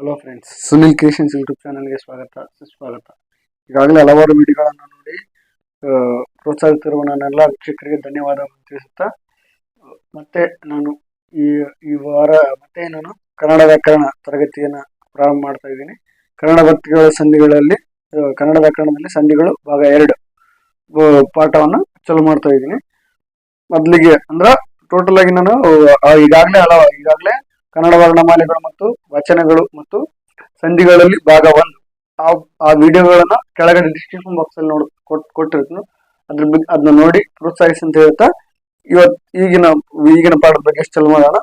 Hello friends Sunil creations YouTube ಚಾನಲ್ಗೆ ಸ್ವಾಗತ, ಸುಸ್ವಾಗತ. ಈಗಾಗಲೇ ಹಲವಾರು ವಿಡಿಯೋಗಳನ್ನು ನೋಡಿ ಪ್ರೋತ್ಸಾಹಿಸುತ್ತಿರುವ ನನ್ನೆಲ್ಲ ವೀಕ್ಷಕರಿಗೆ ಧನ್ಯವಾದ ತಿಳಿಸುತ್ತಾ, ಮತ್ತೆ ನಾನು ಈ ಈ ವಾರ, ಮತ್ತೆ ನಾನು ಕನ್ನಡ ವ್ಯಾಕರಣ ತರಗತಿಯನ್ನು ಪ್ರಾರಂಭ ಮಾಡ್ತಾ ಇದ್ದೀನಿ. ಕನ್ನಡ ಭಕ್ತಿಗಳ ಸಂಧಿಗಳಲ್ಲಿ ಕನ್ನಡ ವ್ಯಾಕರಣದಲ್ಲಿ ಸಂಧಿಗಳು ಭಾಗ ಎರಡು ಪಾಠವನ್ನು ಚಾಲು ಮಾಡ್ತಾ ಇದ್ದೀನಿ. ಮೊದಲಿಗೆ ಅಂದ್ರೆ ಟೋಟಲ್ ಆಗಿ ನಾನು ಈಗಾಗಲೇ ಹಲವ, ಈಗಾಗಲೇ ಕನ್ನಡ ವರ್ಣಮಾಲೆಗಳು ಮತ್ತು ವಚನಗಳು ಮತ್ತು ಸಂಧಿಗಳಲ್ಲಿ ಭಾಗ ಒಂದು ಆ ಆ ವಿಡಿಯೋಗಳನ್ನ ಕೆಳಗಡೆ ಡಿಸ್ಕ್ರಿಪ್ಷನ್ ಬಾಕ್ಸ್ ಅಲ್ಲಿ ನೋಡ್, ಕೊಟ್, ಕೊಟ್ಟಿರ್ತೀನಿ. ಅದ್ರ ಬಗ್ಗೆ ಅದನ್ನ ನೋಡಿ ಪ್ರೋತ್ಸಾಹಿಸಿ ಅಂತ ಹೇಳ್ತಾ, ಇವತ್ ಈಗಿನ ಈಗಿನ ಪಾಠದ ಬಗ್ಗೆ ಚಲೋ ಮಾಡೋಣ.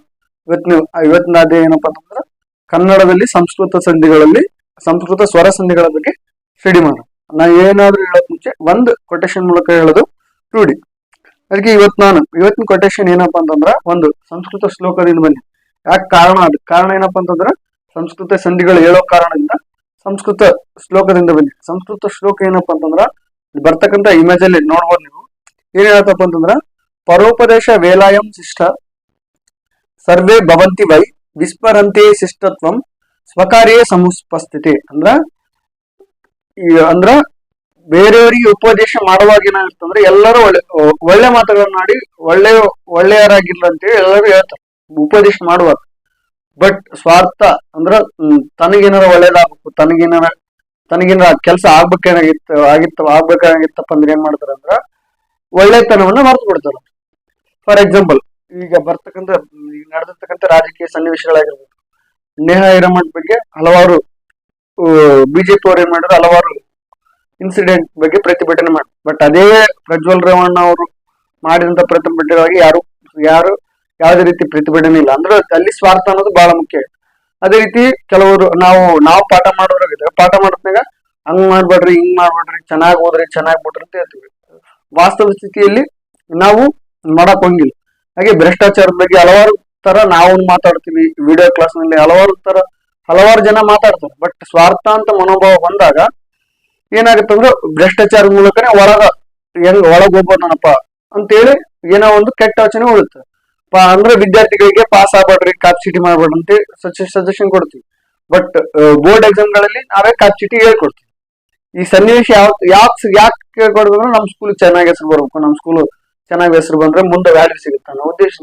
ಇವತ್ತಿನ ಇವತ್ತಿನ ಅದೇ ಏನಪ್ಪಾ ಅಂತಂದ್ರೆ, ಕನ್ನಡದಲ್ಲಿ ಸಂಸ್ಕೃತ ಸಂಧಿಗಳಲ್ಲಿ, ಸಂಸ್ಕೃತ ಸ್ವರ ಸಂಧಿಗಳ ಬಗ್ಗೆ ಸ್ಟಡಿ ಮಾಡೋಣ. ನಾ ಏನಾದ್ರೂ ಹೇಳೋದ್ ಮುಂಚೆ ಒಂದು ಕೊಟೇಶನ್ ಮೂಲಕ ಹೇಳೋದು ರೂಢಿ. ಅದಕ್ಕೆ ಇವತ್ತು ನಾನು, ಇವತ್ತಿನ ಕೊಟೇಶನ್ ಏನಪ್ಪಾ ಅಂತಂದ್ರ, ಒಂದು ಸಂಸ್ಕೃತ ಶ್ಲೋಕದಿಂದ ಬನ್ನಿ. ಯಾಕೆ ಕಾರಣ ಅದ? ಕಾರಣ ಏನಪ್ಪಾ ಅಂತಂದ್ರ ಸಂಸ್ಕೃತ ಸಂಧಿಗಳು ಹೇಳೋ ಕಾರಣದಿಂದ ಸಂಸ್ಕೃತ ಶ್ಲೋಕದಿಂದ ಬಂದಿದೆ ಸಂಸ್ಕೃತ ಶ್ಲೋಕ ಏನಪ್ಪಾ ಅಂತಂದ್ರ ಬರ್ತಕ್ಕಂಥ ಇಮೇಜ್ ಅಲ್ಲಿ ನೋಡ್ಬೋದು ನೀವು. ಏನ್ ಹೇಳ್ತಪ್ಪ ಅಂತಂದ್ರ, ಪರೋಪದೇಶ ವೇಲಾಯಂ ಶಿಷ್ಟ, ಸರ್ವೇ ಭವಂತಿ ವೈ, ವಿಸ್ಮರಂತೆ ಶಿಷ್ಟತ್ವಂ, ಸ್ವಕಾರ್ಯೇ ಸಮುಪಸ್ಥಿತಿ. ಅಂದ್ರ, ಈ ಅಂದ್ರ ಬೇರೆಯವರಿಗೆ ಉಪದೇಶ ಮಾಡುವಾಗ ಏನಾಗುತ್ತಂದ್ರೆ ಎಲ್ಲರೂ ಒಳ್ಳೆ ಒಳ್ಳೆ ಮಾತುಗಳನ್ನಾಡಿ ಒಳ್ಳೆಯ ಒಳ್ಳೆ ಒಳ್ಳೆಯರಾಗಿಲ್ಲ ಅಂತೇಳಿ ಎಲ್ಲರೂ ಹೇಳ್ತಾರೆ. ಉಪದೇಶ ಮಾಡುವ. ಬಟ್ ಸ್ವಾರ್ಥ ಅಂದ್ರ ತನಗೇನಾರ ಒಳ್ಳೇದಾಗಬೇಕು, ತನಗೇನಾರ ತನಗೇನಾರ ಕೆಲಸ ಆಗ್ಬೇಕೇನಾಗಿತ್ತು ಆಗಿತ್ತು, ಆಗ್ಬೇಕಾಗಿತ್ತಪ್ಪ ಅಂದ್ರೆ ಏನ್ ಮಾಡ್ತಾರ ಅಂದ್ರ, ಒಳ್ಳೆತನವನ್ನ ಮರೆತು ಬಿಡ್ತಾರ. ಫಾರ್ ಎಕ್ಸಾಂಪಲ್ ಈಗ ಬರ್ತಕ್ಕಂಥ ಈಗ ನಡೆದಿರ್ತಕ್ಕಂಥ ರಾಜಕೀಯ ಸನ್ನಿವೇಶಗಳಾಗಿರ್ಬೋದು. ನೇಹಾ ಹಿರೇಮಠ್ ಬಗ್ಗೆ ಹಲವಾರು ಬಿಜೆಪಿ ಅವ್ರು ಏನ್ ಮಾಡಿದ್ರು, ಹಲವಾರು ಇನ್ಸಿಡೆಂಟ್ ಬಗ್ಗೆ ಪ್ರತಿಭಟನೆ ಮಾಡಿ ಬಟ್ ಅದೇ ಪ್ರಜ್ವಲ್ ರೇವಣ್ಣ ಅವರು ಮಾಡಿದಂತ ಪ್ರತಿಭಟನೆಗಾಗಿ ಯಾರು ಯಾರು ಯಾವುದೇ ರೀತಿ ಪ್ರತಿಭಟನೆ ಇಲ್ಲ. ಅಂದ್ರೆ ಅಲ್ಲಿ ಸ್ವಾರ್ಥ ಅನ್ನೋದು ಬಹಳ ಮುಖ್ಯ. ಅದೇ ರೀತಿ ಕೆಲವರು ನಾವು ನಾವು ಪಾಠ ಮಾಡೋರಾಗಿದ್ರೆ ಪಾಠ ಮಾಡೋದ್ನಾಗ ಹಂಗ್ ಮಾಡ್ಬೇಡ್ರಿ, ಹಿಂಗ್ ಮಾಡ್ಬೇಡ್ರಿ, ಚೆನ್ನಾಗಿ ಓದ್ರಿ, ಚೆನ್ನಾಗಿ ಬಿಡ್ರಿ ಅಂತ ಹೇಳ್ತೀವಿ. ವಾಸ್ತವ ಸ್ಥಿತಿಯಲ್ಲಿ ನಾವು ಮಾಡಕ್ ಹೋಗಿಲ್ಲ. ಹಾಗೆ ಭ್ರಷ್ಟಾಚಾರದ ಬಗ್ಗೆ ಹಲವಾರು ತರ ನಾವು ಮಾತಾಡ್ತೀವಿ. ವಿಡಿಯೋ ಕ್ಲಾಸ್ನಲ್ಲಿ ಹಲವಾರು ತರ ಹಲವಾರು ಜನ ಮಾತಾಡ್ತಾರೆ. ಬಟ್ ಸ್ವಾರ್ಥ ಅಂತ ಮನೋಭಾವ ಬಂದಾಗ ಏನಾಗುತ್ತೆ ಅಂದ್ರೆ ಭ್ರಷ್ಟಾಚಾರದ ಮೂಲಕನೇ ಹೊರಗ ಹೆಂಗ್ ಒಳಗ್ ಹೋಗ್ಬೋದನಪ್ಪ ಅಂತೇಳಿ ಏನೋ ಒಂದು ಕೆಟ್ಟ ಯೋಚನೆ ಉಳುತ್ತೆ ಅಂದ್ರೆ ವಿದ್ಯಾರ್ಥಿಗಳಿಗೆ ಪಾಸ್ ಆಗ್ಬೇಡ್ರಿ ಕಾಪ್ ಚೀಟಿ ಮಾಡ್ಬೇಡ್ರಿ ಅಂತ ಸಜೆಷನ್ ಕೊಡ್ತೀವಿ. ಬಟ್ ಬೋರ್ಡ್ ಎಕ್ಸಾಮ್ಗಳಲ್ಲಿ ನಾವೇ ಕಾಪ್ ಚೀಟಿ ಹೇಳ್ಕೊಡ್ತೀವಿ. ಈ ಸನ್ನಿವೇಶ ಯಾವ ಯಾಕೆ ಯಾಕೆ ನಮ್ಮ ನಮ್ ಸ್ಕೂಲ್ ಚೆನ್ನಾಗಿ ಹೆಸರು ಬರ್ಬೇಕು ನಮ್ಮ ಸ್ಕೂಲ್ ಚೆನ್ನಾಗಿ ಹೆಸರು ಬಂದ್ರೆ ಮುಂದೆ ವ್ಯಾಲ್ಯೂ ಸಿಗುತ್ತೆ ಅನ್ನೋ ಉದ್ದೇಶ.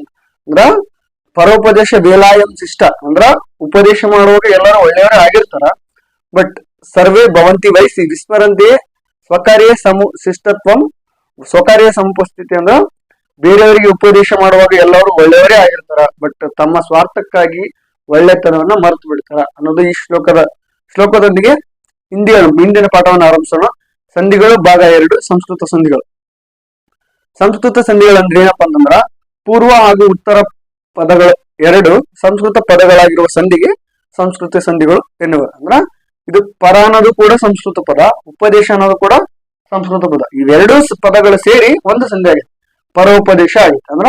ಅಂದ್ರ ಪರೋಪದೇಶ ವೇಲಾಯಂ ಶಿಷ್ಟ ಅಂದ್ರ ಉಪದೇಶ ಮಾಡುವಾಗ ಎಲ್ಲರೂ ಒಳ್ಳೆಯವರೇ ಆಗಿರ್ತಾರ. ಬಟ್ ಸರ್ವೇ ಭವಂತಿ ವಯಸ್ಸಿ ವಿಸ್ಮರಂತೆ ಸ್ವಕಾರ್ಯ ಸಮು ಶಿಷ್ಟತ್ವಂ ಸ್ವಕಾರ್ಯ ಸಮುಪಸ್ಥಿತಿ ಅಂದ್ರ ಬೇರೆಯವರಿಗೆ ಉಪದೇಶ ಮಾಡುವಾಗ ಎಲ್ಲರೂ ಒಳ್ಳೆಯವರೇ ಆಗಿರ್ತಾರ ಬಟ್ ತಮ್ಮ ಸ್ವಾರ್ಥಕ್ಕಾಗಿ ಒಳ್ಳೆತನವನ್ನ ಮರೆತು ಬಿಡ್ತಾರ ಅನ್ನೋದು ಈ ಶ್ಲೋಕದ, ಶ್ಲೋಕದೊಂದಿಗೆ ಹಿಂದಿಯ ಹಿಂದಿನ ಪಾಠವನ್ನು ಆರಂಭಿಸೋಣ. ಸಂಧಿಗಳು ಭಾಗ ಎರಡು, ಸಂಸ್ಕೃತ ಸಂಧಿಗಳು. ಸಂಸ್ಕೃತ ಸಂಧಿಗಳು ಅಂದ್ರೆ ಏನಪ್ಪಾ ಅಂತಂದ್ರ ಪೂರ್ವ ಹಾಗೂ ಉತ್ತರ ಪದಗಳು ಎರಡು, ಸಂಸ್ಕೃತ ಪದಗಳಾಗಿರುವ ಸಂಧಿಗೆ ಸಂಸ್ಕೃತ ಸಂಧಿಗಳು ಎನ್ನುವ, ಅಂದ್ರ ಇದು ಪರ ಅನ್ನೋದು ಕೂಡ ಸಂಸ್ಕೃತ ಪದ, ಉಪದೇಶ ಅನ್ನೋದು ಕೂಡ ಸಂಸ್ಕೃತ ಪದ. ಇವೆರಡೂ ಪದಗಳು ಸೇರಿ ಒಂದು ಸಂಧಿ ಆಗಿದೆ ಪರೋಪದೇಶ ಆಗಿತ್ತು ಅಂದ್ರ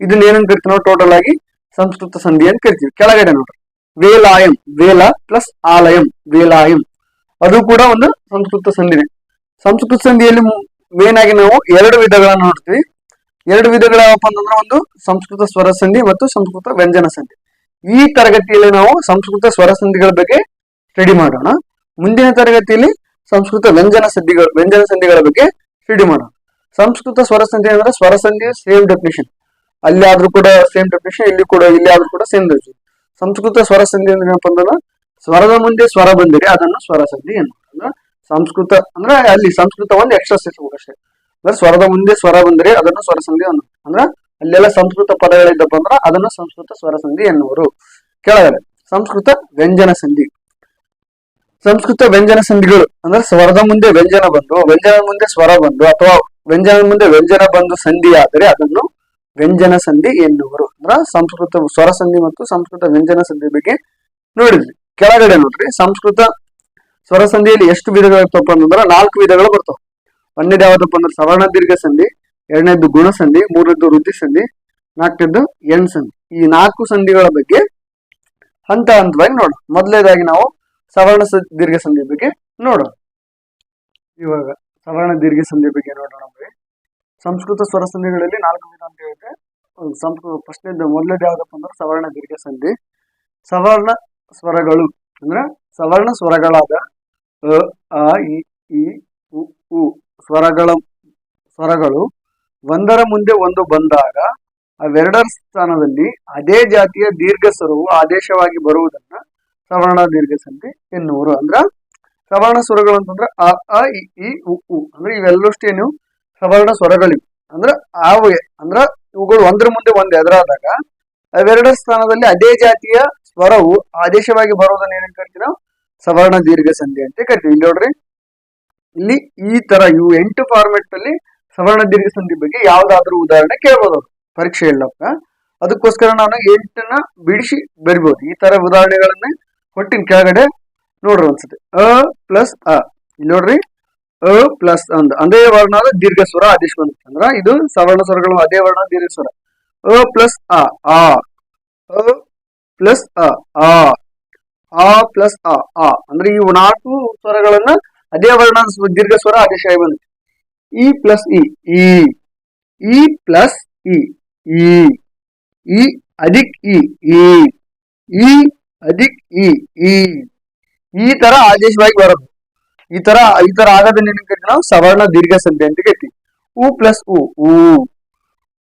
ಇದನ್ನ ಏನಂತ ಕರಿತೀವಿ ನಾವು? ಟೋಟಲ್ ಆಗಿ ಸಂಸ್ಕೃತ ಸಂಧಿ ಅಂತ ಕರಿತೀವಿ. ಕೆಳಗಡೆ ನೋಡ್ರಿ. ವೇಲಾಯಂ, ವೇಲ ಪ್ಲಸ್ ಆಲಯಂ, ವೇಲಾಯಂ. ಅದು ಕೂಡ ಒಂದು ಸಂಸ್ಕೃತ ಸಂಧಿನೇ. ಸಂಸ್ಕೃತ ಸಂಧಿಯಲ್ಲಿ ಮೇನ್ ಆಗಿ ನಾವು ಎರಡು ವಿಧಗಳನ್ನ ನೋಡ್ತೀವಿ. ಎರಡು ವಿಧಗಳು ಅಂತಂದ್ರೆ ಒಂದು ಸಂಸ್ಕೃತ ಸ್ವರ ಸಂಧಿ ಮತ್ತು ಸಂಸ್ಕೃತ ವ್ಯಂಜನ ಸಂಧಿ. ಈ ತರಗತಿಯಲ್ಲಿ ನಾವು ಸಂಸ್ಕೃತ ಸ್ವರ ಸಂಧಿಗಳ ಬಗ್ಗೆ ಸ್ಟಡಿ ಮಾಡೋಣ. ಮುಂದಿನ ತರಗತಿಯಲ್ಲಿ ಸಂಸ್ಕೃತ ವ್ಯಂಜನ ಸಂಧಿಗಳು ವ್ಯಂಜನ ಸಂಧಿಗಳ ಬಗ್ಗೆ ಸ್ಟಡಿ ಮಾಡೋಣ. ಸಂಸ್ಕೃತ ಸ್ವರ ಸಂಧಿ ಅಂದ್ರೆ ಸ್ವರ ಸಂಧಿ ಸೇಮ್ ಡೆಫಿನೇಷನ್ ಅಲ್ಲಿ ಆದ್ರೂ ಕೂಡ ಸೇಮ್ ಡೆಫಿನೇಷನ್ ಇಲ್ಲಿ ಕೂಡ ಇಲ್ಲಿ ಆದ್ರೂ ಕೂಡ ಸೇಮ್ ಡೆಫಿನೇಷನ್ ಸಂಸ್ಕೃತ ಸ್ವರ ಸಂಧಿ ಅಂದ್ರೆ ಏನಪ್ಪ ಅಂದ್ರೆ ಸ್ವರದ ಮುಂದೆ ಸ್ವರ ಬಂದಿರಿ ಅದನ್ನು ಸ್ವರ ಸಂಧಿ ಏನು ಅಂದ್ರೆ ಸಂಸ್ಕೃತ ಅಂದ್ರೆ ಅಲ್ಲಿ ಸಂಸ್ಕೃತ ಒಂದು ಎಕ್ಸ್ಟ್ರಾ ಸೇರಿಸ್ಬೇಕು ಅಷ್ಟೇ. ಅಂದ್ರೆ ಸ್ವರದ ಮುಂದೆ ಸ್ವರ ಬಂದರೆ ಅದನ್ನು ಸ್ವರ ಸಂಧಿ ಅನ್ನು ಅಂದ್ರೆ ಅಲ್ಲೆಲ್ಲ ಸಂಸ್ಕೃತ ಪದಗಳಿದ್ದಪ್ಪ ಅಂದ್ರೆ ಅದನ್ನು ಸಂಸ್ಕೃತ ಸ್ವರ ಸಂಧಿ ಎನ್ನುವರು. ಕೆಳಗಡೆ, ಸಂಸ್ಕೃತ ವ್ಯಂಜನ ಸಂಧಿ ಸಂಸ್ಕೃತ ವ್ಯಂಜನ ಸಂಧಿಗಳು ಅಂದ್ರೆ ಸ್ವರದ ಮುಂದೆ ವ್ಯಂಜನ ಬಂದು, ವ್ಯಂಜನ ಮುಂದೆ ಸ್ವರ ಬಂದು, ಅಥವಾ ವ್ಯಂಜನ ಮುಂದೆ ವ್ಯಂಜನ ಬಂದು ಸಂಧಿ ಆದರೆ ಅದನ್ನು ವ್ಯಂಜನ ಸಂಧಿ ಎನ್ನುವರು. ಅಂದ್ರ ಸಂಸ್ಕೃತ ಸ್ವರ ಸಂಧಿ ಮತ್ತು ಸಂಸ್ಕೃತ ವ್ಯಂಜನ ಸಂಧಿ ಬಗ್ಗೆ ನೋಡಿದ್ವಿ. ಕೆಳಗಡೆ ನೋಡ್ರಿ, ಸಂಸ್ಕೃತ ಸ್ವರ ಸಂಧಿಯಲ್ಲಿ ಎಷ್ಟು ವಿಧಗಳಿರ್ತಪ್ಪ ಅಂತಂದ್ರ ನಾಲ್ಕು ವಿಧಗಳು ಬರ್ತಾವ. ಒಂದನೇದು ಯಾವ್ದಪ್ಪ ಅಂದ್ರೆ ಸವರ್ಣ ದೀರ್ಘ ಸಂಧಿ, ಎರಡನೇದು ಗುಣ ಸಂಧಿ, ಮೂರನೇದು ವೃದ್ಧಿ ಸಂಧಿ, ನಾಲ್ಕನೇದು ಎಣ್ ಸಂಧಿ. ಈ ನಾಲ್ಕು ಸಂಧಿಗಳ ಬಗ್ಗೆ ಹಂತ ಹಂತವಾಗಿ ನೋಡೋಣ. ಮೊದಲನೇದಾಗಿ ನಾವು ಸವರ್ಣ ದೀರ್ಘ ಸಂಧಿ ಬಗ್ಗೆ ನೋಡೋಣ. ಇವಾಗ ಸವರ್ಣ ದೀರ್ಘ ಸಂಧಿ ಬಗ್ಗೆ ನೋಡೋಣ ಸಂಸ್ಕೃತ ಸ್ವರ ಸಂಧಿಗಳಲ್ಲಿ ನಾಲ್ಕು ವಿಧ ಅಂತ ಒಂದು ಸಂಸ್ಕೃತ ಫಸ್ಟ್ನೇದು ಮೊದಲನೇದು ಯಾವ್ದಪ್ಪ ಅಂದ್ರೆ ಸವರ್ಣ ದೀರ್ಘ ಸಂಧಿ. ಸವರ್ಣ ಸ್ವರಗಳು ಅಂದ್ರೆ ಸವರ್ಣ ಸ್ವರಗಳಾದ ಅ ಆ ಇ, ಉ ಉ ಸ್ವರಗಳ ಸ್ವರಗಳು ಒಂದರ ಮುಂದೆ ಒಂದು ಬಂದಾಗ ಅವೆರಡರ ಸ್ಥಾನದಲ್ಲಿ ಅದೇ ಜಾತಿಯ ದೀರ್ಘ ಸ್ವರವು ಆದೇಶವಾಗಿ ಬರುವುದನ್ನ ಸವರ್ಣ ದೀರ್ಘ ಸಂಧಿ ಎನ್ನುವರು. ಅಂದ್ರ ಸವರ್ಣ ಸ್ವರಗಳು ಅಂತಂದ್ರೆ ಅ ಅ, ಇ ಈ ಉ ಉ. ಅಂದ್ರೆ ಇವೆಲ್ಲಷ್ಟು ಏನು ಸವರ್ಣ ಸ್ವರಗಳಿವೆ. ಅಂದ್ರೆ ಆವೆ, ಅಂದ್ರೆ ಇವುಗಳು ಒಂದ್ರ ಮುಂದೆ ಒಂದು. ಎದುರಾದಾಗ ಅವೆರಡರ ಸ್ಥಾನದಲ್ಲಿ ಅದೇ ಜಾತಿಯ ಸ್ವರವು ಆದೇಶವಾಗಿ ಬರೋದನ್ನ ಏನಂತ ಕರಿತೀವಿ ನಾವು ಸವರ್ಣ ದೀರ್ಘ ಸಂಧಿ ಅಂತ ಕರಿತೀವಿ. ಇಲ್ಲಿ ನೋಡ್ರಿ. ಇಲ್ಲಿ ಈ ತರ ಇವು ಎಂಟು ಫಾರ್ಮೆಟ್ ಅಲ್ಲಿ ಸವರ್ಣ ದೀರ್ಘ ಸಂಧಿ ಬಗ್ಗೆ ಯಾವ್ದಾದ್ರು ಉದಾಹರಣೆ ಕೇಳ್ಬೋದು ಪರೀಕ್ಷೆ ಇಲ್ಲಪ್ಪ ಅದಕ್ಕೋಸ್ಕರ ನಾನು ಎಂಟನ್ನ ಬಿಡಿಸಿ ಬರಿಬಹುದು ಈ ತರ ಉದಾಹರಣೆಗಳನ್ನ ಕೊಟ್ಟಿನ ಕೆಳಗಡೆ ನೋಡ್ರಿ ಒಂದ್ಸತಿ. ಅ ಪ್ಲಸ್ ಅ. ಇಲ್ಲಿ ನೋಡ್ರಿ. ಅ ಪ್ಲಸ್ ಅಂದ. ಅದೇ ವರ್ಣದ ದೀರ್ಘ ಸ್ವರ ಆದೇಶ ಬಂದಿತ್ತು. ಅಂದ್ರ ಇದು ಸವರ್ಣ ಸ್ವರಗಳು ಅದೇ ವರ್ಣ ದೀರ್ಘ ಸ್ವರ ಅ ಪ್ಲಸ್ ಅ. ಆ. ಅ ಪ್ಲಸ್ ಅ. ಆ. ಆ ಪ್ಲಸ್ ಅ. ಆ. ಅಂದ್ರೆ ಈ ನಾಲ್ಕು ಸ್ವರಗಳನ್ನ ಅದೇ ವರ್ಣ ದೀರ್ಘ ಸ್ವರ ಆದೇಶ ಬಂದಿತ್ತು. ಇ ಪ್ಲಸ್ ಇ. ಇ. ಪ್ಲಸ್ ಇ. ಇ. ಅಧಿಕ್ ಇ. ಈ ಅಧಿಕ್ ಇ. ಈ ಈ ತರ ಆದೇಶವಾಗಿ ಬರೋದು ಈ ತರ ಈ ತರ ಆಗೋದನ್ನ ಏನ್ ನಾವು? ಸವರ್ಣ ದೀರ್ಘ ಸಂಧಿ ಅಂತ ಕರಿತೀವಿ ಉ ಪ್ಲಸ್ ಉ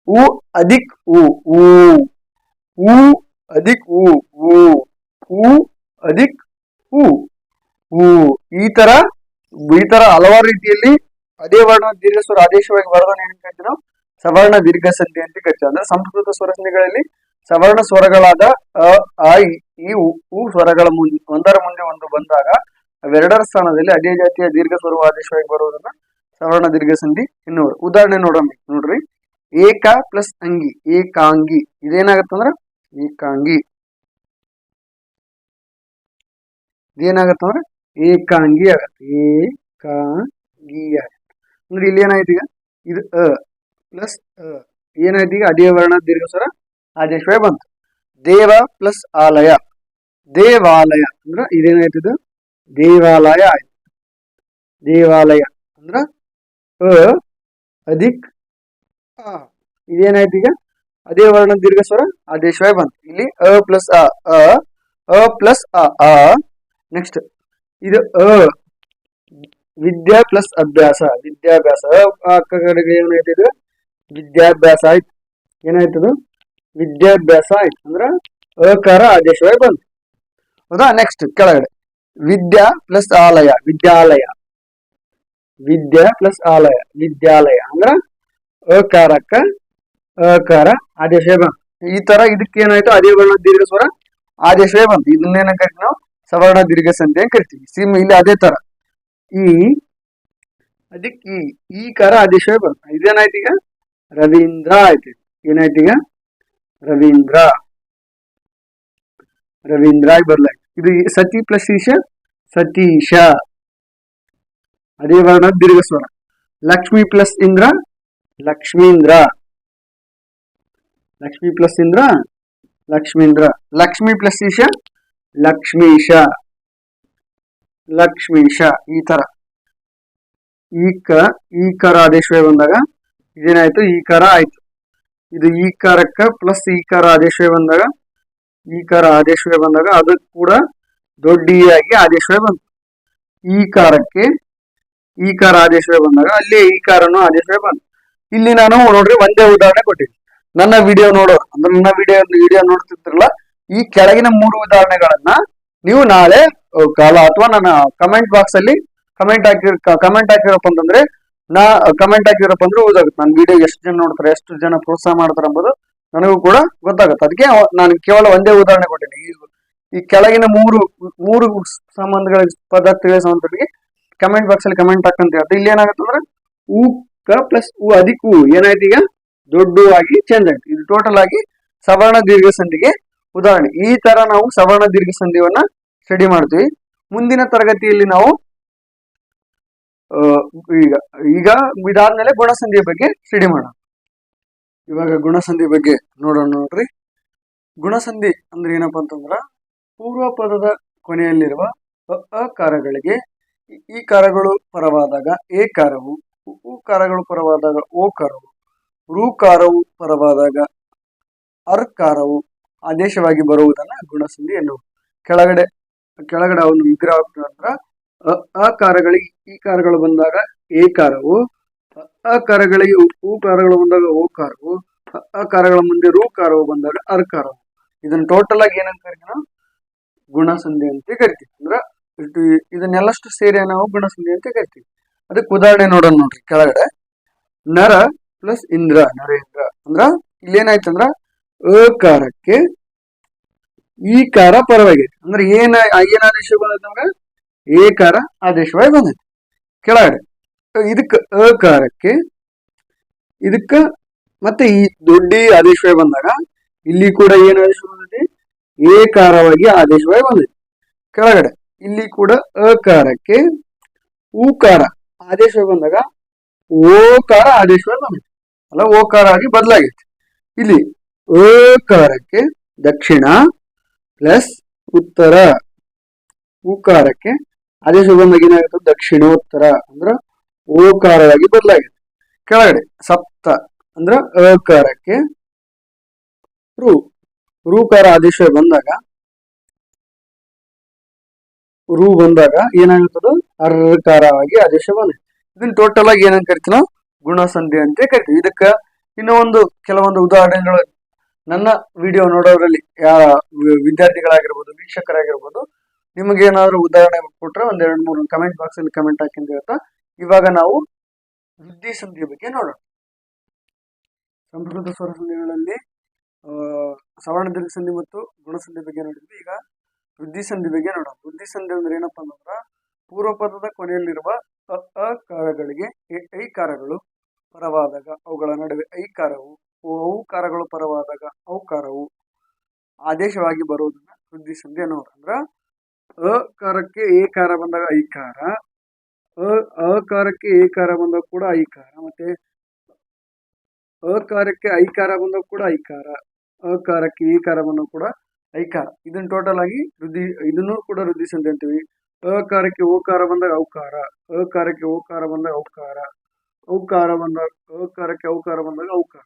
ಉ ಅಧಿಕ್ ಉ ಉ ಅಧಿಕ್ ಉ ಉ ಅಧಿಕ್ ಉ ಉ ಈ ತರ ಈ ತರ ಹಲವಾರು ರೀತಿಯಲ್ಲಿ ಅದೇ ವರ್ಣ ದೀರ್ಘ ಸ್ವರ ಆದೇಶವಾಗಿ ಬರೋದನ್ನ ಏನ್ ಕರಿತೀವಿ ನಾವು? ಸವರ್ಣ ದೀರ್ಘ ಸಂಧಿ ಅಂತ ಕರಿತೀವಿ ಅಂದ್ರೆ ಸಂಸ್ಕೃತ ಸ್ವರ ಸವರ್ಣ ಸ್ವರಗಳಾದ ಅ ಆ ಈ ಉ ಸ್ವರಗಳ ಮುಂದೆ, ಒಂದರ ಮುಂದೆ ಒಂದು ಬಂದಾಗ ಅವೆರಡರ ಸ್ಥಾನದಲ್ಲಿ ಅದೇ ಜಾತಿಯ ದೀರ್ಘ ಸ್ವರ ಆದೇಶವಾಗಿ ಬರುವುದನ್ನ ಸವರ್ಣ ದೀರ್ಘ ಸಂಧಿ ಎನ್ನುವರು. ಉದಾಹರಣೆ ನೋಡೋಣ ನೋಡ್ರಿ. ಏಕ ಪ್ಲಸ್ ಅಂಗಿ, ಏಕಾಂಗಿ. ಇದೇನಾಗತ್ತಂದ್ರ ಏಕಾಂಗಿ. ಇದೇನಾಗತ್ತಂದ್ರ ಏಕಾಂಗಿ ಆಗತ್ತೆ. ಏಕಾಂಗಿ ಆಗತ್ತೆ. ಅಂದ್ರೆ ಇಲ್ಲಿ ಏನಾಯ್ತು ಈಗ? ಇದು ಅ ಪ್ಲಸ್ ಅ. ಏನಾಯ್ತು ಈಗ? ಅದೇ ವರ್ಣ ದೀರ್ಘ ಸ್ವರ ಆದೇಶವೇ ಬಂತು. ದೇವ ಪ್ಲಸ್ ಆಲಯ. ದೇವಾಲಯ ಅಂದ್ರ ಇದೇನಾಯ್ತದ? ಇದು ದೇವಾಲಯ ಆಯ್ತು. ದೇವಾಲಯ ಅಂದ್ರ ಅ ಅಧಿಕ್, ಆ, ಇದೇನಾಯ್ತು ಈಗ? ಅದೇ ವರ್ಣ ದೀರ್ಘ ಸ್ವರ ಆದೇಶವೇ ಬಂತು. ಇಲ್ಲಿ ಅ ಪ್ಲಸ್ ಅ ಅ ಅ ಪ್ಲಸ್ ಅ, ಆ, ನೆಕ್ಸ್ಟ್ ಇದು ಅ, ವಿದ್ಯಾ ಪ್ಲಸ್ ಅಭ್ಯಾಸ, ವಿದ್ಯಾಭ್ಯಾಸ. ಕಡೆಗೆ ಇದು? ವಿದ್ಯಾಭ್ಯಾಸ ಆಯ್ತು. ಏನಾಯ್ತು ಇದು ವಿದ್ಯಾಭ್ಯಾಸ ಆಯ್ತು ಅಂದ್ರ ಅಕಾರ ಆದೇಶವೇ ಬಂತು. ಹೌದಾ? ನೆಕ್ಸ್ಟ್ ಕೆಳಗಡೆ. ವಿದ್ಯಾ ಪ್ಲಸ್ ಆಲಯ. ವಿದ್ಯಾಲಯ. ವಿದ್ಯಾ ಪ್ಲಸ್ ಆಲಯ. ವಿದ್ಯಾಲಯ ಅಂದ್ರ ಅಕಾರಕ್ಕ ಅಕಾರ ಆದೇಶವೇ ಬಂತು. ಈ ತರ ಇದಕ್ಕೆ ಏನಾಯ್ತು? ಅದೇ ವರ್ಣ ದೀರ್ಘ ಸ್ವರ ಆದೇಶವೇ ಬಂತು. ಇದನ್ನೇನ ನಾವು? ಸವರ್ಣ ದೀರ್ಘ ಸಂಧಿ ಅಂತ ಕರಿತೀವಿ. ಸಿಮ್ ಇಲ್ಲಿ ಅದೇ ತರ. ಈ ಅದಕ್ಕೆ ಈ ಕಾರ ಆದೇಶವೇ ಬಂತು. ಇದೇನಾಯ್ತು ಈಗ? ರವೀಂದ್ರ ಆಯ್ತು. ಏನಾಯ್ತು ಈಗ? ರವೀಂದ್ರ. ರವೀಂದ್ರ ಆಗಿ ಬರ್ಲಾಯ್ತು ಇದು ಈ ಸತಿ ಪ್ಲಸ್ ಈಶ ಸತೀಶ ಅದೇ ವರ್ಣ ದೀರ್ಘ ಸ್ವರ Lakshmi plus Indra, Lakshmindra. Lakshmi plus Indra, Lakshmindra. Lakshmi plus Isha Lakshmisha Lakshmisha ಈ ತರ ಈ ಕ ಈ ಕರ ಆದೇಶವೇ ಬಂದಾಗ ಇದೇನಾಯ್ತು ಈ ಕರ ಆಯ್ತು. ಇದು ಈ ಕಾರಕ್ಕ ಪ್ಲಸ್ ಈ ಕಾರ ಆದೇಶವೇ ಬಂದಾಗ ಈ ಕಾರ ಆದೇಶವೇ ಬಂದಾಗ ಅದು ಕೂಡ ದೊಡ್ಡ ಆದೇಶವೇ ಬಂತು. ಈ ಕಾರಕ್ಕೆ ಈ ಕಾರ ಆದೇಶವೇ ಬಂದಾಗ ಅಲ್ಲಿ ಈ ಕಾರನು ಆದೇಶವೇ ಬಂತು. ಇಲ್ಲಿ ನಾನು ನೋಡ್ರಿ ಒಂದೇ ಉದಾಹರಣೆ ಕೊಟ್ಟಿದ್ದೆ ನನ್ನ ವಿಡಿಯೋ ನೋಡೋ, ಅಂದ್ರೆ ನನ್ನ ವಿಡಿಯೋ ವಿಡಿಯೋ ನೋಡ್ತಿದ್ರಲ್ಲ, ಈ ಕೆಳಗಿನ ಮೂರು ಉದಾಹರಣೆಗಳನ್ನ ನೀವು ನಾಳೆ ಕಾಲ ಅಥವಾ ನನ್ನ ಕಮೆಂಟ್ ಬಾಕ್ಸ್ ಅಲ್ಲಿ ಕಮೆಂಟ್ ಹಾಕಿರ್ ಕಮೆಂಟ್ ಹಾಕಿರಪ್ಪ ಅಂತಂದ್ರೆ ನಾ ಕಮೆಂಟ್ ಹಾಕಿದ್ರಪ್ಪ ಅಂದ್ರೆ ಓದಾಗುತ್ತೆ ನನ್ನ ವಿಡಿಯೋ ಎಷ್ಟು ಜನ ನೋಡ್ತಾರೆ, ಎಷ್ಟು ಜನ ಪ್ರೋತ್ಸಾಹ ಮಾಡ್ತಾರೆ ಎಂಬುದು ನನಗೂ ಕೂಡ ಗೊತ್ತಾಗುತ್ತೆ. ಅದಕ್ಕೆ ನಾನು ಕೇವಲ ಒಂದೇ ಉದಾಹರಣೆ ಕೊಟ್ಟೇನೆ. ಈ ಈ ಕೆಳಗಿನ ಮೂರು ಮೂರು ಸಂಬಂಧಗಳ ಪದಾರ್ಥಗಳ ಸಂಬಂಧಗಳಿಗೆ ಕಮೆಂಟ್ ಬಾಕ್ಸ್ ಅಲ್ಲಿ ಕಮೆಂಟ್ ಹಾಕಂತ ಹೇಳ್ತಾರೆ ಇಲ್ಲಿ ಏನಾಗುತ್ತೆ ಅಂದ್ರೆ ಹೂ ಪ್ಲಸ್ ಉ ಅಧಿಕ ಹೂ ಏನಾಯ್ತು ಈಗ? ದೊಡ್ಡ ಆಗಿ ಚೇಂಜ್ ಆಯ್ತು. ಇದು ಟೋಟಲ್ ಆಗಿ ಸವರ್ಣ ದೀರ್ಘ ಸಂಧಿಗೆ ಉದಾಹರಣೆ. ಈ ತರ ನಾವು ಸವರ್ಣ ದೀರ್ಘ ಸಂಧಿಯನ್ನ ಸ್ಟಡಿ ಮಾಡ್ತೀವಿ. ಮುಂದಿನ ತರಗತಿಯಲ್ಲಿ ನಾವು ಈಗ ಈಗ ಇದಾದ್ಮೇಲೆ ಗುಣಸಂಧಿಯ ಬಗ್ಗೆ ಸ್ಟಡಿ ಮಾಡೋಣ. ಇವಾಗ ಗುಣಸಂಧಿ ಬಗ್ಗೆ ನೋಡೋಣ ನೋಡ್ರಿ. ಗುಣಸಂಧಿ ಅಂದ್ರೆ ಏನಪ್ಪಾ ಅಂತಂದ್ರ ಪೂರ್ವ ಪದದ ಕೊನೆಯಲ್ಲಿರುವ ಅ ಅ ಕಾರಗಳಿಗೆ ಈ- ಕಾರಗಳು ಪರವಾದಾಗ ಎ ಕಾರವು, ಉ ಕಾರಗಳು ಪರವಾದಾಗ ಓ ಕಾರವು, ರು ಕಾರವು ಪರವಾದಾಗ ಅರ್ ಕಾರವು ಆದೇಶವಾಗಿ ಬರುವುದನ್ನ ಗುಣಸಂಧಿ ಎನ್ನುವುದು ಕೆಳಗಡೆ ಕೆಳಗಡೆ ಅವನು ವಿಗ್ರಹ ಅಕಾರಗಳಿಗೆ ಈ ಕಾರಗಳು ಬಂದಾಗ ಏಕಾರವು ಕಾರವು ಅಕಾರಗಳಿಗೆ ಊ ಕಾರಗಳು ಬಂದಾಗ ಓ ಕಾರವು ಅಕಾರಗಳ ಮುಂದೆ ರೂಕಾರವು ಬಂದಾಗ ಅರ್ಕಾರವು ಇದನ್ನ ಟೋಟಲ್ ಆಗಿ ಏನಂತ ಕರಿತೀವಿ ನಾವು? ಗುಣಸಂಧಿ ಅಂತ ಕರಿತೀವಿ. ಅಂದ್ರ ಇದು ಇದನ್ನೆಲ್ಲಷ್ಟು ಸೇರಿ ನಾವು ಗುಣಸಂಧಿ ಅಂತ ಕರಿತೀವಿ. ಅದಕ್ಕೆ ಉದಾಹರಣೆ ನೋಡೋಣ ನೋಡ್ರಿ ಕೆಳಗಡೆ. ನರ ಪ್ಲಸ್ ಇಂದ್ರ ನರೇಂದ್ರ ಅಂದ್ರ ಇಲ್ಲೇನಾಯ್ತಂದ್ರ ಅಕಾರಕ್ಕೆ ಈ ಕಾರ ಪರವಾಗೈತಿ ಅಂದ್ರೆ ಏನ ಏನ್ ಆದೇಶ ನಮ್ಗೆ ನಮ್ಗ? ಏಕಾರ ಆದೇಶವಾಗಿ ಬಂದೈತಿ ಕೆಳಗಡೆ, ಇದಕ್ಕೆ ಅಕಾರಕ್ಕೆ, ಇದಕ್ಕೆ ಮತ್ತೆ ಈ ದೊಡ್ಡ ಆದೇಶವಾಗಿ ಬಂದಾಗ ಇಲ್ಲಿ ಕೂಡ ಏನು ಆದೇಶ ಬಂದೈತಿ ಏಕಾರವಾಗಿ ಆದೇಶವಾಗಿ ಬಂದೈತಿ ಕೆಳಗಡೆ, ಇಲ್ಲಿ ಕೂಡ ಅಕಾರಕ್ಕೆ ಊಕಾರ ಆದೇಶವಾಗಿ ಬಂದಾಗ ಓಕಾರ ಆದೇಶವಾಗಿ ಬಂದೈತಿ ಅಲ್ಲ, ಓಕಾರ ಆಗಿ ಬದಲಾಗೈತಿ. ಇಲ್ಲಿ ಅಕಾರಕ್ಕೆ ದಕ್ಷಿಣ ಪ್ಲಸ್ ಉತ್ತರ, ಉಕಾರಕ್ಕೆ ಆದೇಶ ಬಂದಾಗ ಏನಾಗುತ್ತೆ ದಕ್ಷಿಣೋತ್ತರ ಅಂದ್ರ ಓಕಾರವಾಗಿ ಬದಲಾಗಿದೆ. ಕೆಳಗಡೆ ಸಪ್ತ ಅಂದ್ರ ಅಕಾರಕ್ಕೆ ರು. ರೂಕಾರ ಆದೇಶ ಬಂದಾಗ ರು ಬಂದಾಗ ಏನಾಗುತ್ತದ? ಅರ್ಕಾರವಾಗಿ ಆದೇಶ ಬಂದ ಇದನ್ನ ಟೋಟಲ್ ಆಗಿ ಏನಂತ ಕರಿತೀವಿ ನಾವು ಗುಣಸಂಧಿ ಅಂತ ಕರಿತೀವಿ. ಇದಕ್ಕ ಇನ್ನೂ ಒಂದು ಕೆಲವೊಂದು ಉದಾಹರಣೆಗಳು. ನನ್ನ ವಿಡಿಯೋ ನೋಡೋದ್ರಲ್ಲಿ ಯಾ ವಿದ್ಯಾರ್ಥಿಗಳಾಗಿರ್ಬೋದು, ವೀಕ್ಷಕರಾಗಿರ್ಬೋದು ನಿಮಗೆ ಏನಾದ್ರು ಉದಾಹರಣೆ ಕೊಟ್ರೆ ಒಂದ್ ಎರಡು ಮೂರು ಕಮೆಂಟ್ ಬಾಕ್ಸ್ ಅಲ್ಲಿ ಕಮೆಂಟ್ ಹಾಕಿ ಹೇಳ್ತಾ, ಇವಾಗ ನಾವು ವೃದ್ಧಿ ಸಂಧಿಯ ಬಗ್ಗೆ ನೋಡೋಣ. ಸಂಸ್ಕೃತ ಸ್ವರ ಸಂಧಿಗಳಲ್ಲಿ ಸವರ್ಣ ದೀರ್ಘ ಸಂಧಿ ಮತ್ತು ಗುಣಸಂಧಿ ಬಗ್ಗೆ ನೋಡಿದ್ವಿ. ಈಗ ವೃದ್ಧಿ ಸಂಧಿ ಬಗ್ಗೆ ನೋಡೋಣ. ವೃದ್ಧಿ ಸಂಧಿ ಅಂದ್ರೆ ಏನಪ್ಪ ಅಂತಂದ್ರ ಪೂರ್ವ ಪದದ ಕೊನೆಯಲ್ಲಿರುವ ಅ ಅಕಾರಗಳಿಗೆ ಐಕಾರಗಳು ಪರವಾದಾಗ, ಅವುಗಳ ನಡುವೆ ಐಕಾರವು ಔಕಾರಗಳು ಪರವಾದಾಗ, ಔಕಾರವು ಆದೇಶವಾಗಿ ಬರುವುದನ್ನ ವೃದ್ಧಿ ಸಂಧಿ ಅನ್ನೋರು ಅಂದ್ರ ಅಕಾರಕ್ಕೆ ಏಕಾರ ಬಂದಾಗ ಐಕಾರ. ಅ ಅಕಾರಕ್ಕೆ ಏಕಾರ ಬಂದಾಗ ಕೂಡ ಐಕಾರ. ಮತ್ತೆ ಅಕಾರಕ್ಕೆ ಐಕಾರ ಬಂದಾಗ ಕೂಡ ಐಕಾರ. ಅಕಾರಕ್ಕೆ ಈಕಾರ ಬಂದಾಗ ಕೂಡ ಐಕಾರ. ಇದನ್ನ ಟೋಟಲ್ ಆಗಿ ವೃದ್ಧಿ, ಇದನ್ನು ಕೂಡ ವೃದ್ಧಿ ಸಂಧಿ ಅಂತೀವಿ. ಅಕಾರಕ್ಕೆ ಓಕಾರ ಬಂದಾಗ ಔಕಾರ. ಅಕಾರಕ್ಕೆ ಓಕಾರ ಬಂದಾಗ ಔಕಾರ. ಔಕಾರ ಬಂದಾಗ, ಅಕಾರಕ್ಕೆ ಔಕಾರ ಬಂದಾಗ ಔಕಾರ.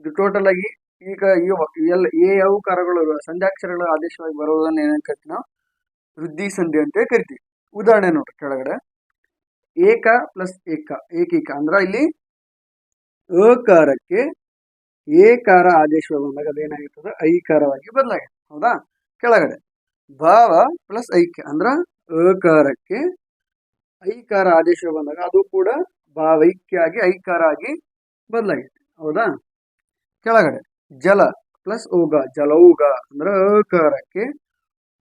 ಇದು ಟೋಟಲ್ ಆಗಿ ಈಗ ಎಲ್ಲ ಏ ಔಕಾರಗಳು ಸಂಧ್ಯಾಕ್ಷರಗಳ ಆದೇಶವಾಗಿ ಬರುವುದನ್ನ ಏನಂತ ನಾವು ವೃದ್ಧಿ ಸಂಧಿ ಅಂತ ಕರಿತೀವಿ. ಉದಾಹರಣೆ ನೋಡ್ರಿ ಕೆಳಗಡೆ. ಏಕ ಪ್ಲಸ್ ಏಕ, ಏಕೈಕ ಅಂದ್ರೆ ಇಲ್ಲಿ ಅಕಾರಕ್ಕೆ ಏಕಾರ ಆದೇಶ ಬಂದಾಗ ಅದೇನಾಗಿರ್ತದೆ? ಐಕಾರವಾಗಿ ಬದಲಾಗಿದೆ ಹೌದಾ? ಕೆಳಗಡೆ. ಭಾವ ಪ್ಲಸ್ ಐಕ್ಯ ಅಂದ್ರ ಅಕಾರಕ್ಕೆ ಐಕಾರ ಆದೇಶ ಬಂದಾಗ ಅದು ಕೂಡ ಭಾವೈಕ್ಯ ಆಗಿ ಐಕಾರ ಆಗಿ ಬದಲಾಗಿದೆ ಹೌದಾ? ಕೆಳಗಡೆ. ಜಲ ಪ್ಲಸ್ ಓಗ, ಜಲೌಗ ಅಂದ್ರೆ ಅಕಾರಕ್ಕೆ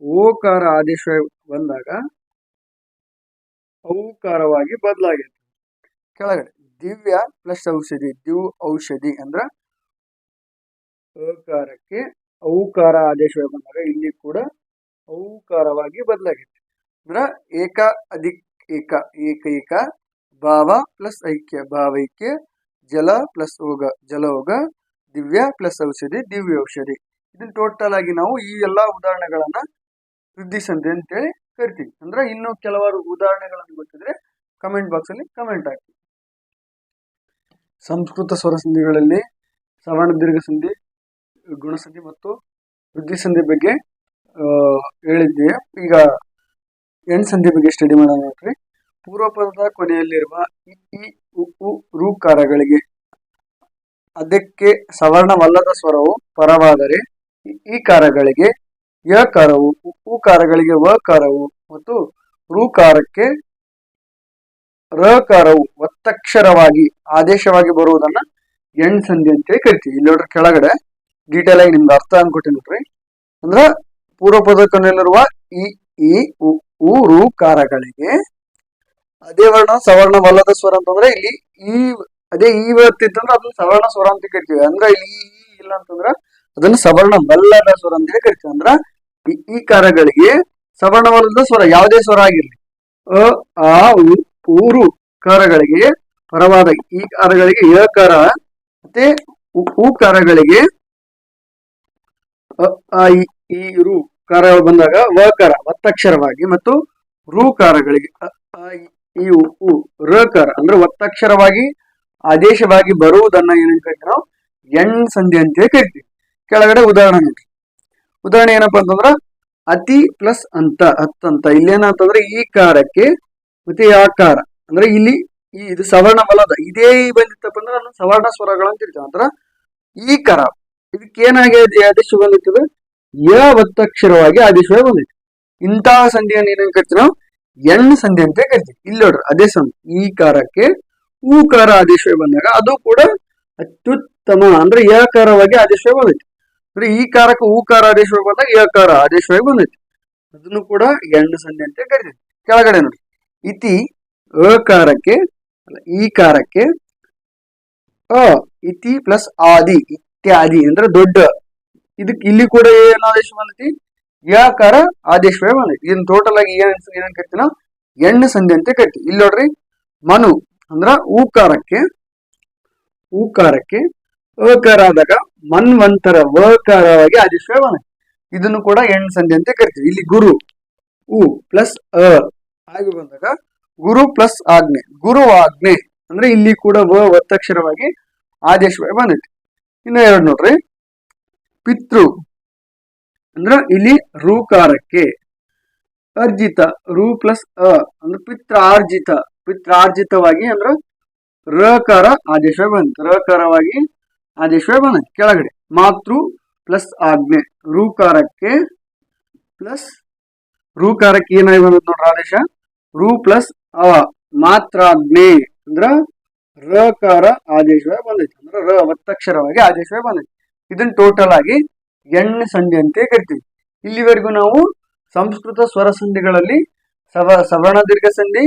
ಓಕಾರ ಆದೇಶ ಬಂದಾಗ ಔಕಾರವಾಗಿ ಬದಲಾಗಿದೆ ಕೆಳಗಡೆ ದಿವ್ಯ ಪ್ಲಸ್ ಔಷಧಿ, ದಿವ್ ಔಷಧಿ ಅಂದ್ರ ಅಕಾರಕ್ಕೆ ಔಕಾರ ಆದೇಶ ಬಂದಾಗ ಇಲ್ಲಿ ಕೂಡ ಔಕಾರವಾಗಿ ಬದಲಾಗಿದೆ ಅಂದ್ರ ಏಕ ಅಧಿಕ್, ಏಕ ಏಕೈಕ ಭಾವ ಪ್ಲಸ್ ಐಕ್ಯ ಭಾವೈಕ್ಯ ಜಲ ಪ್ಲಸ್ ಓಗ ಜಲೋಗ ದಿವ್ಯ ಪ್ಲಸ್ ಔಷಧಿ, ದಿವ್ಯ ಔಷಧಿ. ಇದನ್ನ ಟೋಟಲ್ ಆಗಿ ನಾವು ಈ ಎಲ್ಲಾ ಉದಾಹರಣೆಗಳನ್ನ ವೃದ್ಧಿ ಸಂಧಿ ಅಂತೇಳಿ ಕರಿತೀವಿ. ಅಂದ್ರೆ ಇನ್ನು ಕೆಲವಾರು ಉದಾಹರಣೆಗಳನ್ನು ಗೊತ್ತಿದ್ರೆ ಕಮೆಂಟ್ ಬಾಕ್ಸ್ ಅಲ್ಲಿ ಕಮೆಂಟ್ ಹಾಕಿ. ಸಂಸ್ಕೃತ ಸ್ವರ ಸಂಧಿಗಳಲ್ಲಿ ಸವರ್ಣ ದೀರ್ಘ ಸಂಧಿ ಗುಣಸಂಧಿ ಮತ್ತು ವೃದ್ಧಿ ಸಂಧಿ ಬಗ್ಗೆ ಹೇಳಿದ್ದೆ ಈಗ ಎಣ್ ಸಂಧಿ ಬಗ್ಗೆ ಸ್ಟಡಿ ಮಾಡೋಣ ನೋಡ್ರಿ. ಪೂರ್ವ ಪದದ ಕೊನೆಯಲ್ಲಿರುವ ಇ ಉ ಉ ಕಾರಗಳಿಗೆ ಅದಕ್ಕೆ ಸವರ್ಣವಲ್ಲದ ಸ್ವರವು ಪರವಾದರೆ ಈ ಕಾರಗಳಿಗೆ ಯಕಾರವು ಉಕಾರಗಳಿಗೆ ವಕಾರವು ಮತ್ತು ಋಕಾರಕ್ಕೆ ರಕಾರವು ಒತ್ತಕ್ಷರವಾಗಿ ಆದೇಶವಾಗಿ ಬರುವುದನ್ನ ಎಣ್ ಸಂಧಿ ಅಂತೇಳಿ ಕರಿತೀವಿ. ಇಲ್ಲಿ ನೋಡ್ರಿ ಕೆಳಗಡೆ ಡೀಟೇಲ್ ಆಗಿ ನಿಮ್ಗೆ ಅರ್ಥ ಅನ್ಕೊಟ್ಟಿನಿ ನೋಡ್ರಿ. ಅಂದ್ರ ಪೂರ್ವ ಪದಕನಲ್ಲಿರುವ ಇ ಈ ಕಾರಗಳಿಗೆ ಅದೇ ವರ್ಣ ಸವರ್ಣವಲ್ಲದ ಸ್ವರ ಅಂತಂದ್ರೆ ಇಲ್ಲಿ ಈ, ಅದೇ ಈ ಬರ್ತಿತ್ತಂದ್ರೆ ಅದನ್ನ ಸವರ್ಣ ಸ್ವರ ಅಂತ ಕರಿತೀವಿ. ಅಂದ್ರೆ ಇಲ್ಲಿ ಇಲ್ಲ ಅಂತಂದ್ರ ಅದನ್ನ ಸವರ್ಣವಲ್ಲದ ಸ್ವರ ಅಂತೇಳಿ ಕರಿತೀವಿ. ಅಂದ್ರ ಈ ಕಾರಗಳಿಗೆ ಸವರ್ಣವಲ್ಲದ ಸ್ವರ, ಯಾವುದೇ ಸ್ವರ ಆಗಿರ್ಲಿ. ಅ, ಆ ಊರು ಕಾರಗಳಿಗೆ ಪರವಾದ ಈ ಕಾರಗಳಿಗೆ ಯಕಾರ ಮತ್ತೆ ಆ ಈ, ರು ಕಾರಗಳು ಬಂದಾಗ ವಕಾರ ಒತ್ತಕ್ಷರವಾಗಿ ಮತ್ತು ರು ಕಾರಗಳಿಗೆ ಅ, ಆ, ಇ, ಈ, ಉ ರಕಾರ ಅಂದ್ರೆ ಒತ್ತಕ್ಷರವಾಗಿ ಆದೇಶವಾಗಿ ಬರುವುದನ್ನ ಏನಂತ ಕರಿತೀವಿ ನಾವು? ಎಣ್ ಸಂಧಿ ಅಂತೇಳಿ ಕರಿತೀವಿ. ಕೆಳಗಡೆ ಉದಾಹರಣೆ ನೋಡ್ರಿ. ಉದಾಹರಣೆ ಏನಪ್ಪಾ ಅಂತಂದ್ರ, ಅತಿ ಪ್ಲಸ್ ಅಂತ ಹತ್ತಂತ ಇಲ್ಲೇನಂತಂದ್ರೆ ಈ ಕಾರಕ್ಕೆ ಮತ್ತೆ ಯಾಕಾರ ಅಂದ್ರೆ ಇಲ್ಲಿ ಈ ಇದು ಸವರ್ಣ ಬಲದ ಇದೇ ಬಂದಿತ್ತಪ್ಪ ಅಂದ್ರೆ ಅದನ್ನ ಸವರ್ಣ ಸ್ವರಗಳು ಅಂತ ಇರ್ತಾವ. ಅಂದ್ರ ಈ ಕರ. ಇದಕ್ಕೆ ಏನಾಗಿದೆ ಆದೇಶ ಬಂದಿತ್ತು ಯ ಒತ್ತಕ್ಷರವಾಗಿ ಆದೇಶ ಬಂದಿತ್ತು. ಇಂತಹ ಸಂಧಿಯನ್ನು ಏನೇನು ಕರಿತೀವಿ ನಾವು? ಸಂಧಿಯಂತೆ ಸಂಧಿ ಅಂತ ಕರಿತೀವಿ. ಇಲ್ಲಿ ನೋಡ್ರಿ, ಅದೇ ಸಂಧಿ. ಈ ಕಾರಕ್ಕೆ ಉ ಕಾರ ಆದೇಶವೇ ಬಂದಾಗ ಅದು ಕೂಡ ಅತ್ಯುತ್ತಮ. ಅಂದ್ರೆ ಯ ಕಾರವಾಗಿ ಆದೇಶ ಬಂದೈತಿ ಅಂದ್ರೆ ಈ ಕಾರಕ್ಕೆ ಊಕಾರ ಆದೇಶವಾಗಿ ಬಂದಾಗ ಯಕಾರ ಆದೇಶವಾಗಿ ಬಂದೈತಿ. ಅದನ್ನು ಕೂಡ ಎಣ್ಣು ಸಂಧಿ ಅಂತ ಕರಿತೈತಿ ಕೆಳಗಡೆ ನೋಡಿ. ಇತಿ ಅಕಾರಕ್ಕೆ ಅಲ್ಲ, ಈ ಕಾರಕ್ಕೆ ಅ ಇತಿ ಪ್ಲಸ್ ಆದಿ ಇತ್ಯಾದಿ ಅಂದ್ರೆ ದೊಡ್ಡ. ಇದಕ್ಕೆ ಇಲ್ಲಿ ಕೂಡ ಏನು ಆದೇಶ ಬಂದೈತಿ? ಯಾಕಾರ ಆದೇಶವೇ ಬಂದೈತಿ. ಇದನ್ನ ಟೋಟಲ್ ಆಗಿ ಏನ್ ಏನ್ ಕರಿತೀವಿ ನಾವು ಎಣ್ಣು ಸಂಧಿ ಅಂತ ಕರಿತೀವಿ. ಇಲ್ಲಿ ನೋಡ್ರಿ. ಮನು ಅಂದ್ರ ಊಕಾರಕ್ಕೆ ಊಕಾರಕ್ಕೆ ಅಕಾರ ಆದಾಗ ಮನ್ವಂತರ ವಕಾರವಾಗಿ ಆದೇಶವೇ ಬಂದೈತಿ ಇದನ್ನು ಕೂಡ ಹೆಣ್ಣು ಸಂಧಿ ಅಂತ ಕರಿತೀವಿ. ಇಲ್ಲಿ ಗುರು, ಉ ಪ್ಲಸ್ ಅ ಹಾಗೆ ಬಂದಾಗ ಗುರು ಪ್ಲಸ್ ಆಜ್ಞೆ. ಗುರು ಆಜ್ಞೆ ಅಂದ್ರೆ ಇಲ್ಲಿ ಕೂಡ ವ ಒತ್ತಕ್ಷರವಾಗಿ ಆದೇಶವಾಗಿ ಬಂದೈತಿ ಇನ್ನು ಎರಡು ನೋಡ್ರಿ. ಪಿತೃ ಅಂದ್ರ ಇಲ್ಲಿ ರೂಕಾರಕ್ಕೆ. ಅರ್ಜಿತ, ರು ಪ್ಲಸ್ ಅ ಅಂದ್ರೆ ಪಿತ್ರಾರ್ಜಿತ. ಪಿತ್ರಾರ್ಜಿತವಾಗಿ ಅಂದ್ರ ರಕಾರ ಆದೇಶ ಬಂತು ರಕಾರವಾಗಿ ಆದೇಶವೇ ಕೆಳಗಡೆ. ಮಾತೃ ಪ್ಲಸ್ ಆಜ್ಞೆ. ರೂಕಾರಕ್ಕೆ ಪ್ಲಸ್ ರೂಕಾರಕ್ಕೆ ಏನಾಗಿ ಬಂದೈತಿ ನೋಡ್ರಿ ಆದೇಶ? ರು ಪ್ಲಸ್ ಅ. ಮಾತ್ರಾಜ್ಞೆ ಅಂದ್ರ ರಕಾರ ಆದೇಶವೇ ಬಂದೈತಿ. ಅಂದ್ರೆ ರ ಒತ್ತಕ್ಷರವಾಗಿ ಆದೇಶವೇ ಬಂದೈತಿ. ಇದನ್ನ ಟೋಟಲ್ ಆಗಿ ಎಣ್ಣೆ ಸಂಧಿ ಅಂತ ಕರಿತೀವಿ. ಇಲ್ಲಿವರೆಗೂ ನಾವು ಸಂಸ್ಕೃತ ಸ್ವರ ಸಂಧಿಗಳಲ್ಲಿ ಸವ ಸವರ್ಣ ದೀರ್ಘ ಸಂಧಿ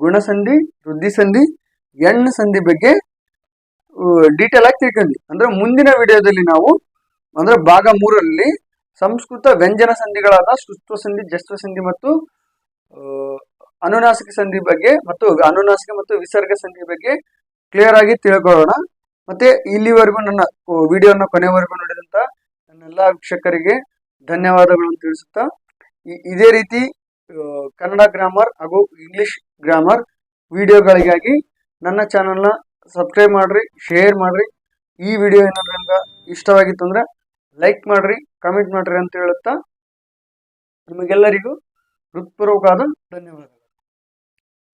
ಗುಣಸಂಧಿ ವೃದ್ಧಿ ಸಂಧಿ, ಎಣ್ಣೆ ಸಂಧಿ ಬಗ್ಗೆ ಡೀಟೇಲ್ ಆಗಿ ತಿಳ್ಕೊಂಡ್ವಿ. ಅಂದ್ರೆ ಮುಂದಿನ ವಿಡಿಯೋದಲ್ಲಿ ನಾವು, ಅಂದ್ರೆ ಭಾಗ ಮೂರಲ್ಲಿ ಸಂಸ್ಕೃತ ವ್ಯಂಜನ ಸಂಧಿಗಳಾದ ಸುತ್ವ ಸಂಧಿ, ಜಸ್ವ ಸಂಧಿ ಮತ್ತು ಅನುನಾಸಿಕ ಸಂಧಿ ಬಗ್ಗೆ ಮತ್ತು ಅನುನಾಸಿಕ ಮತ್ತು ವಿಸರ್ಗ ಸಂಧಿ ಬಗ್ಗೆ ಕ್ಲಿಯರ್ ಆಗಿ ತಿಳ್ಕೊಳ್ಳೋಣ. ಮತ್ತೆ ಇಲ್ಲಿವರೆಗೂ ನನ್ನ ವಿಡಿಯೋನ ಕೊನೆವರೆಗೂ ನೋಡಿದಂತ ನನ್ನೆಲ್ಲ ವೀಕ್ಷಕರಿಗೆ ಧನ್ಯವಾದಗಳನ್ನು ತಿಳಿಸುತ್ತಾ ಇದೇ ರೀತಿ ಕನ್ನಡ ಗ್ರಾಮರ್ ಹಾಗೂ ಇಂಗ್ಲಿಷ್ ಗ್ರಾಮರ್ ವಿಡಿಯೋಗಳಿಗಾಗಿ ನನ್ನ ಚಾನಲ್ನ ಸಬ್ಸ್ಕ್ರೈಬ್ ಮಾಡ್ರಿ ಶೇರ್ ಮಾಡ್ರಿ. ಈ ವಿಡಿಯೋ ಏನಾದ್ರು ನಿಮ್ಗೆ ಇಷ್ಟವಾಗಿತ್ತು ಅಂದ್ರೆ ಲೈಕ್ ಮಾಡ್ರಿ ಕಮೆಂಟ್ ಮಾಡ್ರಿ ಅಂತ ಹೇಳುತ್ತಾ ನಿಮಗೆಲ್ಲರಿಗೂ ಹೃತ್ಪೂರ್ವಕವಾದ ಧನ್ಯವಾದಗಳು